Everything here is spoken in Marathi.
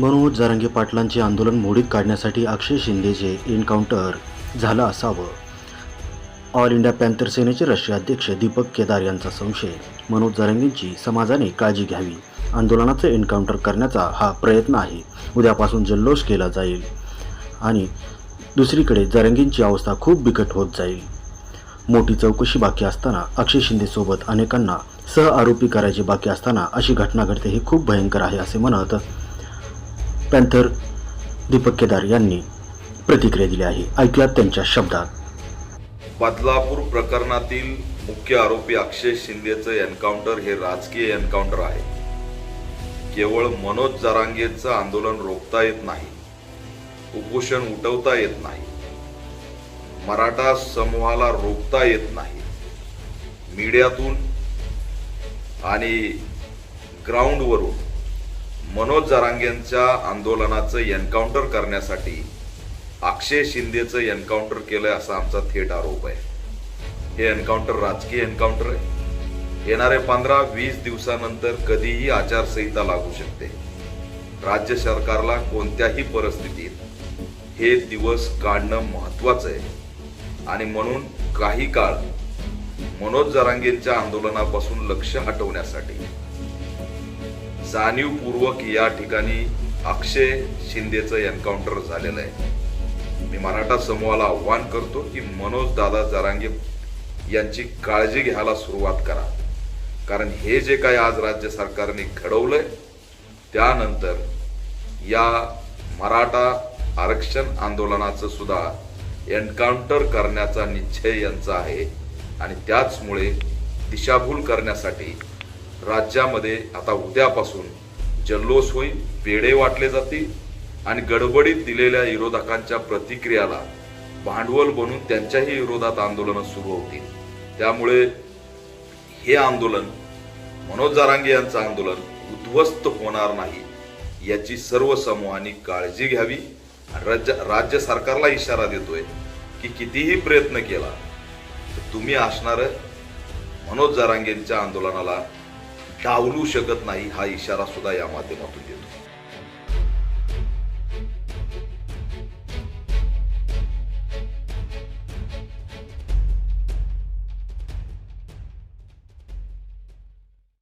मनोज जरांगे पाटलांचे आंदोलन मोडीत काढण्यासाठी अक्षय शिंदेचे एन्काउंटर झालं असावं. ऑल इंडिया पॅन्थर सेनेचे रशिया अध्यक्ष दीपक केदार यांचा संशय. मनोज जरांगेंची समाजाने काळजी घ्यावी. आंदोलनाचं एन्काउंटर करण्याचा हा प्रयत्न आहे. उद्यापासून जल्लोष केला जाईल. आणि दुसरीकडे जरंगींची अवस्था खूप बिकट होत जाईल. मोठी चौकशी बाकी असताना अक्षय शिंदेसोबत अनेकांना सह आरोपी करायचे बाकी असताना अशी घटना घडते हे खूप भयंकर आहे असे म्हणत पॅन्थर दीपक केदार यांनी प्रतिक्रिया दिली आहे. ऐकूयात त्यांच्या शब्दात. बदलापूर प्रकरणातील मुख्य आरोपी अक्षय शिंदेचं एन्काउंटर हे राजकीय एन्काउंटर आहे. केवळ मनोज जरांगेचं आंदोलन रोखता येत नाही. उपोषण उठवता येत नाही. मराठा समूहाला रोखता येत नाही. मीडियातून आणि ग्राउंडवरून मनोज जरांगेंच्या आंदोलनाचं एन्काउंटर करण्यासाठी अक्षय शिंदेचं एन्काउंटर केलंय असा आमचा थेट आरोप आहे. हे एन्काउंटर राजकीय एन्काउंटर आहे. येणारे पंधरा वीस दिवसानंतर कधीही आचारसंहिता लागू शकते. राज्य सरकारला कोणत्याही परिस्थितीत हे दिवस काढणं महत्वाचं आहे. आणि म्हणून काही काळ मनोज जरांगेंच्या आंदोलनापासून लक्ष हटवण्यासाठी जाणीवपूर्वक या ठिकाणी अक्षय शिंदेचं एन्काउंटर झालेलं आहे. मी मराठा समूहाला आव्हान करतो की मनोज दादा जरांगे यांची काळजी घ्यायला सुरुवात करा. कारण हे जे काही आज राज्य सरकारने घडवलंय त्यानंतर या मराठा आरक्षण आंदोलनाचं सुद्धा एन्काउंटर करण्याचा निश्चय यांचा आहे. आणि त्याचमुळे दिशाभूल करण्यासाठी राज्यामध्ये आता उद्यापासून जल्लोष होईल पेढे वाटले जातील आणि गडबडीत दिलेल्या विरोधकांच्या प्रतिक्रियाला भांडवल बनून त्यांच्याही विरोधात आंदोलनं सुरू होतील. त्यामुळे हे आंदोलन मनोज जारांगे यांचं आंदोलन उद्ध्वस्त होणार नाही याची सर्व समूहांनी काळजी घ्यावी. राज्य राज्य सरकारला इशारा देतोय की कितीही प्रयत्न केला तर तुम्ही असणार मनोज जारांगेंच्या आंदोलनाला डावलू शकत नाही हा इशारा सुद्धा या माध्यमातून देतो